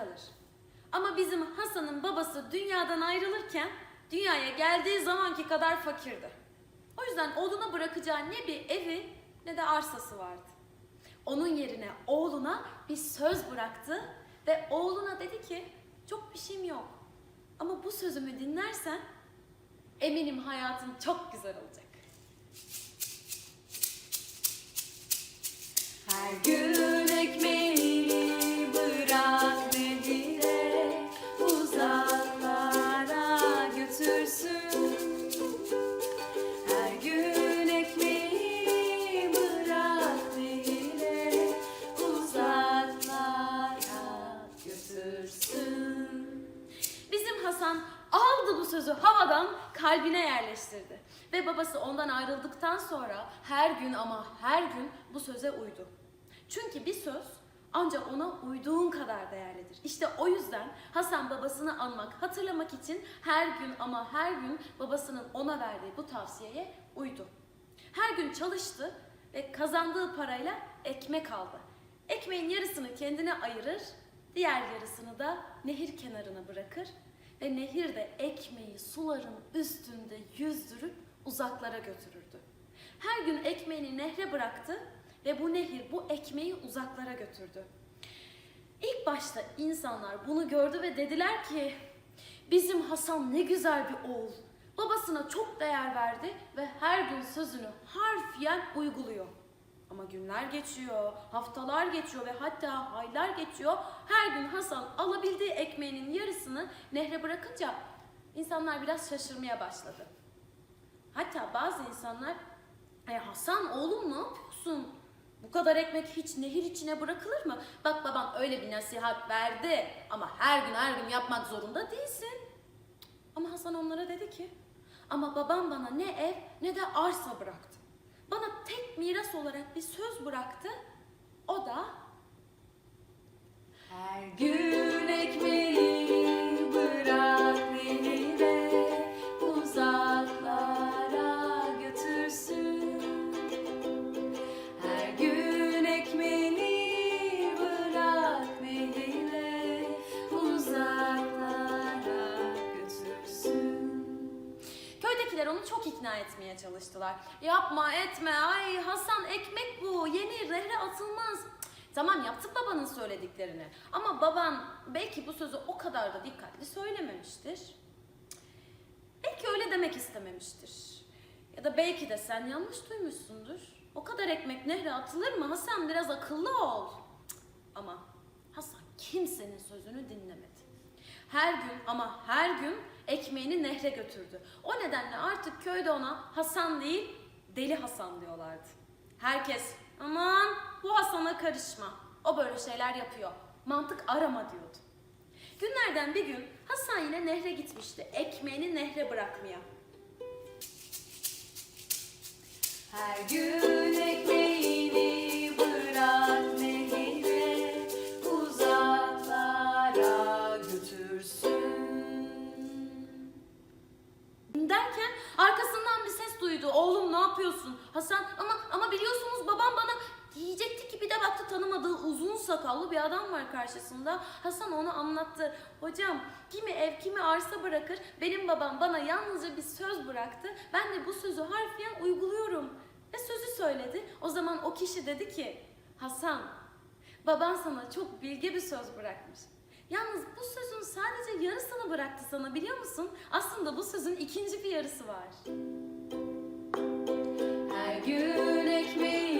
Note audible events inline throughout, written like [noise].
kalır. Ama bizim Hasan'ın babası dünyadan ayrılırken dünyaya geldiği zamanki kadar fakirdi. O yüzden oğluna bırakacağı ne bir evi ne de arsası vardı. Onun yerine oğluna bir söz bıraktı ve oğluna dedi ki çok bir şeyim yok. Ama bu sözümü dinlersen eminim hayatın çok güzel olacak. Her gün ekmeğini bırak kalbine yerleştirdi. Ve babası ondan ayrıldıktan sonra her gün ama her gün bu söze uydu. Çünkü bir söz ancak ona uyduğun kadar değerlidir. İşte o yüzden Hasan babasını anmak, hatırlamak için her gün ama her gün babasının ona verdiği bu tavsiyeye uydu. Her gün çalıştı ve kazandığı parayla ekmek aldı. Ekmeğin yarısını kendine ayırır, diğer yarısını da nehir kenarına bırakır ve nehirde ekmeği suların üstünde yüzdürüp uzaklara götürürdü. Her gün ekmeğini nehre bıraktı ve bu nehir bu ekmeği uzaklara götürdü. İlk başta insanlar bunu gördü ve dediler ki bizim Hasan ne güzel bir oğul. Babasına çok değer verdi ve her gün sözünü harfiyen uyguluyor. Ama günler geçiyor, haftalar geçiyor ve hatta aylar geçiyor. Her gün Hasan alabildiği ekmeğinin yarısını nehre bırakınca insanlar biraz şaşırmaya başladı. Hatta bazı insanlar e Hasan oğlum ne yapıyorsun? Bu kadar ekmek hiç nehir içine bırakılır mı? Bak baban öyle bir nasihat verdi ama her gün her gün yapmak zorunda değilsin. Ama Hasan onlara dedi ki ama babam bana ne ev ne de arsa bıraktı. Tek miras olarak bir söz bıraktı. O da her gün ekmeği ikna etmeye çalıştılar. Yapma etme ay Hasan ekmek bu yenir nehre atılmaz. Tamam yaptık babanın söylediklerini ama baban belki bu sözü o kadar da dikkatli söylememiştir. Belki öyle demek istememiştir. Ya da belki de sen yanlış duymuşsundur. O kadar ekmek nehre atılır mı Hasan biraz akıllı ol. Ama Hasan kimsenin sözünü dinlemedi. Her gün ama her gün ekmeğini nehre götürdü. O nedenle artık köyde ona Hasan değil, Deli Hasan diyorlardı. Herkes aman bu Hasan'a karışma. O böyle şeyler yapıyor. Mantık arama diyordu. Günlerden bir gün Hasan yine nehre gitmişti. Ekmeğini nehre bırakmaya. Her gün ekmeğini arkasından bir ses duydu. Oğlum ne yapıyorsun? Hasan ama ama biliyorsunuz babam bana diyecekti ki bir de baktı tanımadığı uzun sakallı bir adam var karşısında. Hasan ona anlattı. Hocam kimi ev kimi arsa bırakır. Benim babam bana yalnızca bir söz bıraktı. Ben de bu sözü harfiyen uyguluyorum. Ve sözü söyledi. O zaman o kişi dedi ki Hasan baban sana çok bilge bir söz bırakmış. Yalnız bu sözün sadece yarısını bıraktı sana biliyor musun? Aslında bu sözün ikinci bir yarısı var. Her gün ekmeğini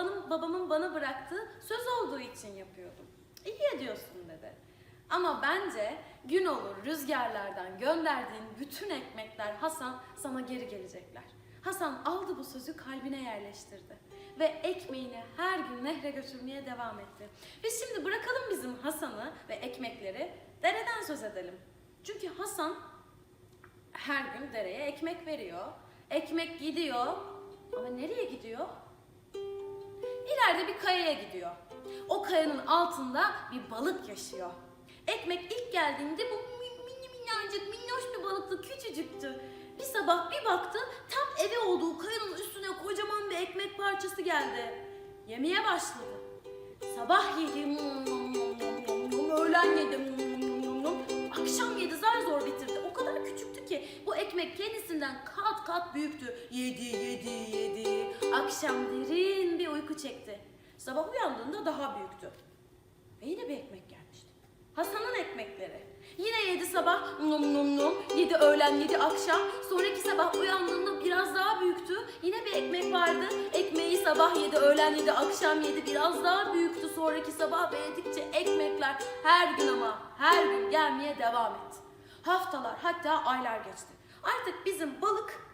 babanın babamın bana bıraktığı söz olduğu için yapıyordum. İyi ediyorsun dedi. Ama bence gün olur rüzgarlardan gönderdiğin bütün ekmekler Hasan sana geri gelecekler. Hasan aldı bu sözü kalbine yerleştirdi ve ekmeğini her gün nehre götürmeye devam etti. Biz şimdi bırakalım bizim Hasan'ı ve ekmekleri dereden söz edelim. Çünkü Hasan her gün dereye ekmek veriyor. Ekmek gidiyor ama nereye gidiyor? İleride bir kayaya gidiyor. O kayanın altında bir balık yaşıyor. Ekmek ilk geldiğinde bu min- mini minnacık minnoş bir balıktı, küçücüktü. Bir sabah bir baktı tam evi olduğu kayanın üstüne kocaman bir ekmek parçası geldi. Yemeye başladı. Sabah yedi, nom nom nom nom nom nom, öğlen yedi, bu ekmek kendisinden kat kat büyüktü. Yedi, yedi, yedi. Akşam derin bir uyku çekti. Sabah uyandığında daha büyüktü. Ve yine bir ekmek gelmişti. Hasan'ın ekmekleri. Yine yedi sabah nom nom nom, yedi öğlen, yedi akşam. Sonraki sabah uyandığında biraz daha büyüktü. Yine bir ekmek vardı. Ekmeği sabah yedi, öğlen yedi, akşam yedi. Biraz daha büyüktü sonraki sabah ve yedikçe ekmekler her gün ama her gün gelmeye devam etti. Haftalar hatta aylar geçti. Artık bizim balık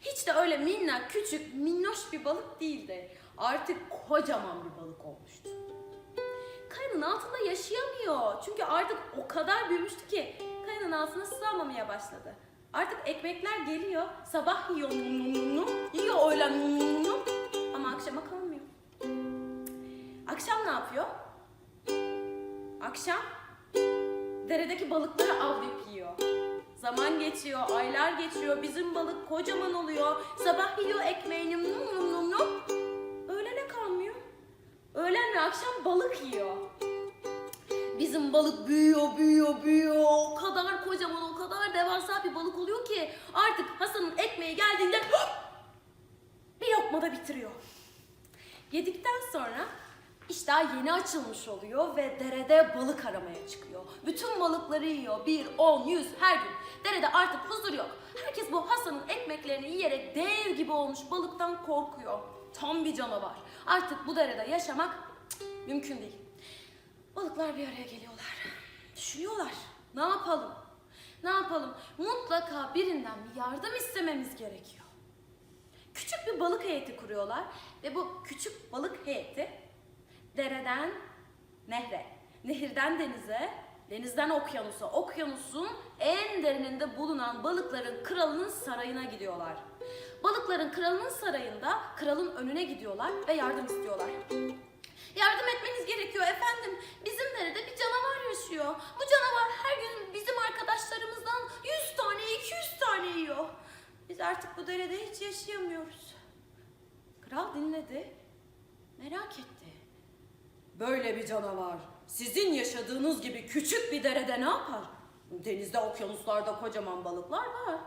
hiç de öyle minnak, küçük, minnoş bir balık değildi. Artık kocaman bir balık olmuştu. Kayanın altında yaşayamıyor. Çünkü artık o kadar büyümüştü ki kayanın altına sığamamaya başladı. Artık ekmekler geliyor. Sabah yiyor, yiyor öğlen ama akşama kalmıyor. Akşam ne yapıyor? Akşam deredeki balıkları avlayıp yiyor. Zaman geçiyor, aylar geçiyor, bizim balık kocaman oluyor. Sabah yiyor ekmeğini, num num num num. Öğlene kalmıyor. Öğlen ve akşam balık yiyor. Bizim balık büyüyor, büyüyor, büyüyor. O kadar kocaman, o kadar devasa bir balık oluyor ki artık Hasan'ın ekmeği geldiğinde [gasps] bir lokmada bitiriyor. Yedikten sonra iştah yeni açılmış oluyor ve derede balık aramaya çıkıyor. Bütün balıkları yiyor. Bir, on, yüz her gün. Derede artık huzur yok. Herkes bu Hasan'ın ekmeklerini yiyerek dev gibi olmuş balıktan korkuyor. Tam bir canavar. Artık bu derede yaşamak mümkün değil. Balıklar bir araya geliyorlar. Düşünüyorlar. Ne yapalım? Ne yapalım? Mutlaka birinden bir yardım istememiz gerekiyor. Küçük bir balık heyeti kuruyorlar ve bu küçük balık heyeti dereden nehre, nehirden denize, denizden okyanusa, okyanusun en derininde bulunan balıkların kralının sarayına gidiyorlar. Balıkların kralının sarayında kralın önüne gidiyorlar ve yardım istiyorlar. Yardım etmeniz gerekiyor efendim. Bizim derede bir canavar yaşıyor. Bu canavar her gün bizim arkadaşlarımızdan 100 tane, 200 tane yiyor. Biz artık bu derede hiç yaşayamıyoruz. Kral dinledi, merak etti. Böyle bir canavar sizin yaşadığınız gibi küçük bir derede ne yapar? Denizde, okyanuslarda kocaman balıklar var.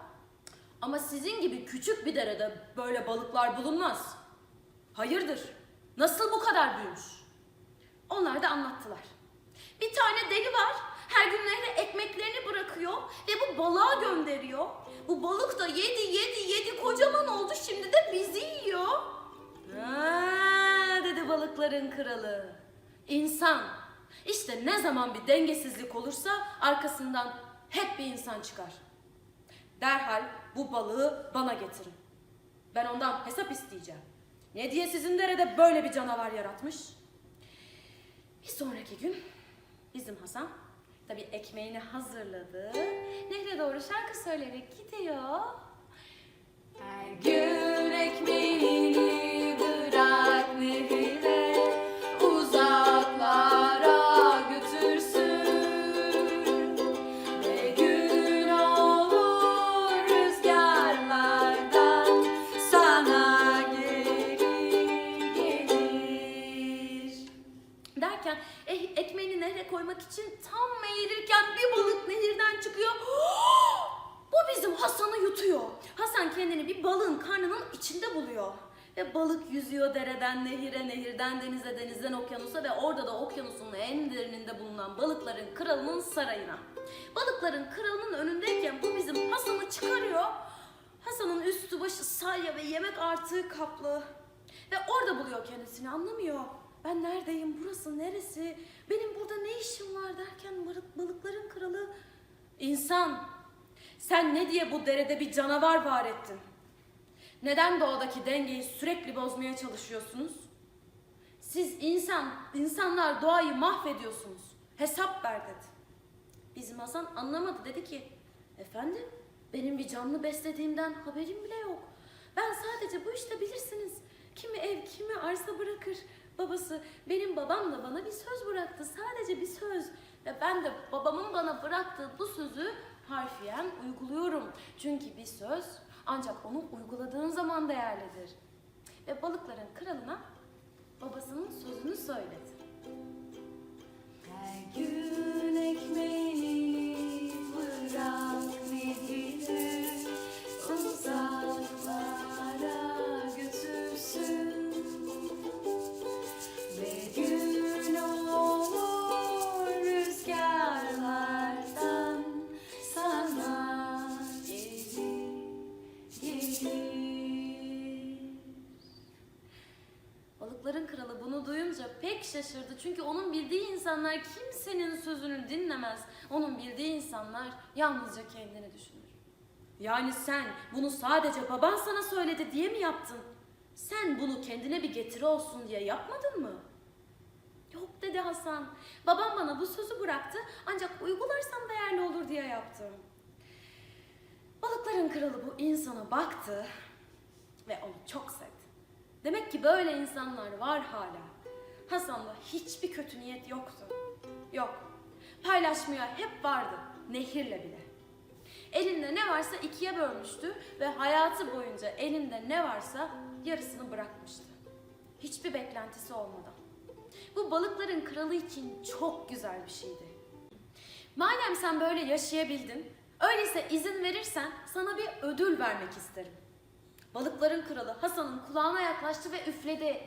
Ama sizin gibi küçük bir derede böyle balıklar bulunmaz. Hayırdır? Nasıl bu kadar büyümüş? Onlar da anlattılar. Bir tane deli var. Her gün nehre ekmeklerini bırakıyor ve bu balığa gönderiyor. Bu balık da yedi yedi yedi kocaman oldu şimdi de bizi yiyor. Ha, dedi balıkların kralı. İnsan. İşte ne zaman bir dengesizlik olursa arkasından hep bir insan çıkar. Derhal bu balığı bana getirin. Ben ondan hesap isteyeceğim. Ne diye sizin derede böyle bir canavar yaratmış? Bir sonraki gün bizim Hasan tabii ekmeğini hazırladı. Nehre doğru şarkı söyleyerek gidiyor. Kendini bir balığın karnının içinde buluyor. Ve balık yüzüyor dereden nehire, nehirden denize, denizden okyanusa ve orada da okyanusun en derininde bulunan balıkların kralının sarayına. Balıkların kralının önündeyken bu bizim Hasan'ı çıkarıyor. Hasan'ın üstü başı salya ve yemek artığı kaplı. Ve orada buluyor kendisini anlamıyor. Ben neredeyim? Burası neresi? Benim burada ne işim var derken balık, balıkların kralı insan. Sen ne diye bu derede bir canavar var ettin? Neden doğadaki dengeyi sürekli bozmaya çalışıyorsunuz? Siz insan, insanlar doğayı mahvediyorsunuz. Hesap ver dedi. Bizim Hasan anlamadı dedi ki, efendim Benim bir canlı beslediğimden haberim bile yok. Ben sadece bu işte bilirsiniz. Kimi ev, kimi arsa bırakır. Babası, benim babam da bana bir söz bıraktı. Sadece bir söz. Ve ben de babamın bana bıraktığı bu sözü harfiyen uyguluyorum. Çünkü bir söz ancak onu uyguladığın zaman değerlidir. Ve balıkların kralına babasının sözünü söyledi. Her gün ekmeğini Balıkların kralı bunu duyunca pek şaşırdı. Çünkü onun bildiği insanlar kimsenin sözünü dinlemez. Onun bildiği insanlar yalnızca kendini düşünür. Yani sen bunu sadece baban sana söyledi diye mi yaptın? Sen bunu kendine bir getiri olsun diye yapmadın mı? Yok dedi Hasan. Babam bana bu sözü bıraktı ancak uygularsam değerli olur diye yaptım. Balıkların kralı bu insana baktı ve onu çok sevdi. Demek ki böyle insanlar var hala. Hasan'da hiçbir kötü niyet yoktu. Yok. Paylaşmaya hep vardı. Nehirle bile. Elinde ne varsa ikiye bölmüştü ve hayatı boyunca elinde ne varsa yarısını bırakmıştı. Hiçbir beklentisi olmadan. Bu balıkların kralı için çok güzel bir şeydi. Madem sen böyle yaşayabildin, öyleyse izin verirsen sana bir ödül vermek isterim. Balıkların kralı Hasan'ın kulağına yaklaştı ve üfledi.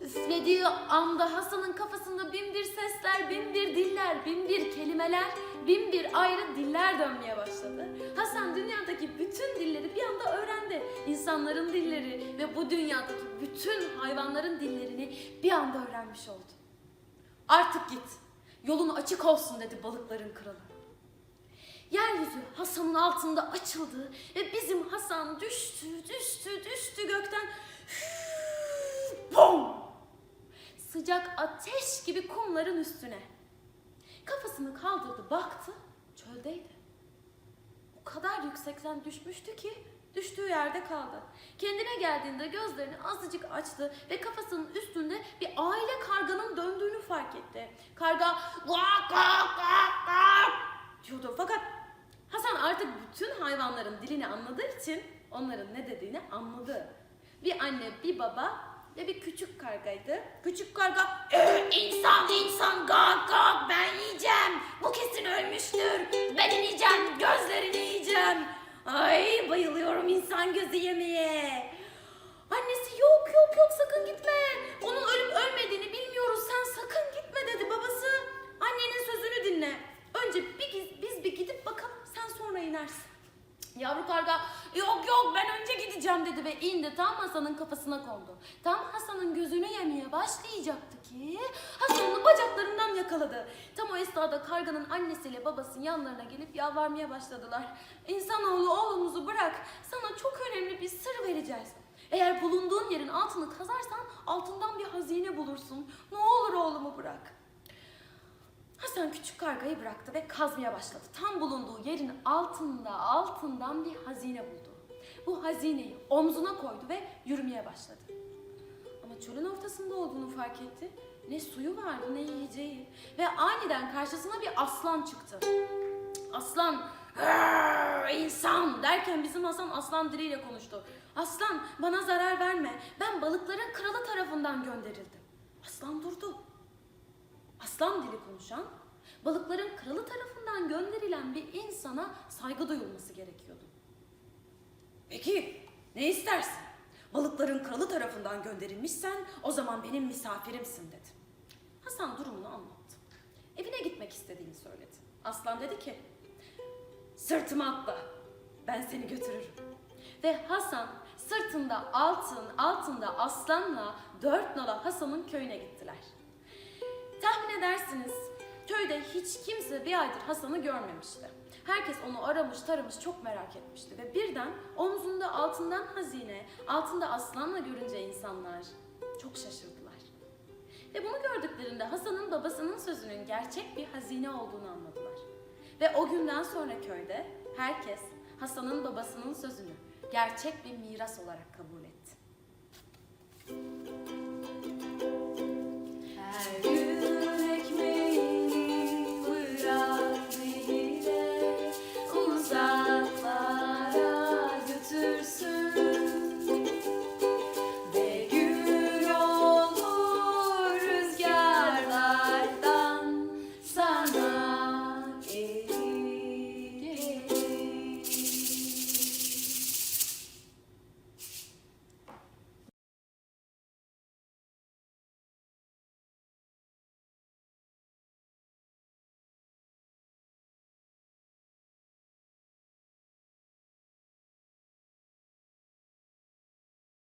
Üflediği anda Hasan'ın kafasında bin bir sesler, bin bir diller, bin bir kelimeler, bin bir ayrı diller dönmeye başladı. Hasan dünyadaki bütün dilleri bir anda öğrendi. İnsanların dilleri ve bu dünyadaki bütün hayvanların dillerini bir anda öğrenmiş oldu. Artık git, yolun açık olsun dedi balıkların kralı. Yeryüzü Hasan'ın altında açıldı ve bizim Hasan düştü, düştü, düştü gökten. Bom! Sıcak ateş gibi kumların üstüne. Kafasını kaldırdı, baktı, çöldeydi. O kadar yüksekten düşmüştü ki düştüğü yerde kaldı. Kendine geldiğinde gözlerini azıcık açtı ve kafasının üstünde bir aile karganın döndüğünü fark etti. Karga gak gak gak gak diyordu fakat Hasan artık bütün hayvanların dilini anladığı için onların ne dediğini anladı. Bir anne, bir baba ve bir küçük kargaydı. Küçük karga "Ee, insan insan gak gak ben yiyeceğim. Bu kesin ölmüştür. Ben yiyeceğim. Gözlerini yiyeceğim. Ay bayılıyorum insan gözü yemeye. Annesi yok yok yok sakın gitme. Onun ölüp ölmediğini bilmiyoruz. Sen sakın gitme dedi babası. Annenin sözünü dinle. Önce bir, biz bir gidip bakalım sen sonra inersin. Yavru karga yok yok ben önce gideceğim dedi ve indi tam Hasan'ın kafasına kondu. Tam Hasan'ın gözünü yemeye başlayacaktı ki Hasan onu bacaklarından yakaladı. Tam o esnada karganın annesiyle babası yanlarına gelip yalvarmaya başladılar. İnsanoğlu oğlumuzu bırak sana çok önemli bir sır vereceğiz. Eğer bulunduğun yerin altını kazarsan altından bir hazine bulursun. Ne olur oğlumu bırak. Hasan küçük kargayı bıraktı ve kazmaya başladı. Tam bulunduğu yerin altında altından bir hazine buldu. Bu hazineyi omzuna koydu ve yürümeye başladı. Ama çölün ortasında olduğunu fark etti. Ne suyu vardı ne yiyeceği. Ve aniden karşısına bir aslan çıktı. Aslan "Hırr, insan derken bizim Hasan aslan diliyle konuştu. Aslan bana zarar verme. Ben balıkların kralı tarafından gönderildim. Aslan durdu. Aslan dili konuşan, balıkların kralı tarafından gönderilen bir insana saygı duyulması gerekiyordu. Peki, ne istersin? Balıkların kralı tarafından gönderilmişsen o zaman benim misafirimsin dedi. Hasan durumunu anlattı. Evine gitmek istediğini söyledi. Aslan dedi ki, sırtıma atla, ben seni götürürüm. Ve Hasan sırtında altın, altında aslanla dört nala Hasan'ın köyüne gittiler. Tahmin edersiniz köyde hiç kimse bir aydır Hasan'ı görmemişti. Herkes onu aramış taramış çok merak etmişti ve birden omzunda altından hazine, altında aslanla görünce insanlar çok şaşırdılar. Ve bunu gördüklerinde Hasan'ın babasının sözünün gerçek bir hazine olduğunu anladılar. Ve o günden sonra köyde herkes Hasan'ın babasının sözünü gerçek bir miras olarak kabul etti. Her gün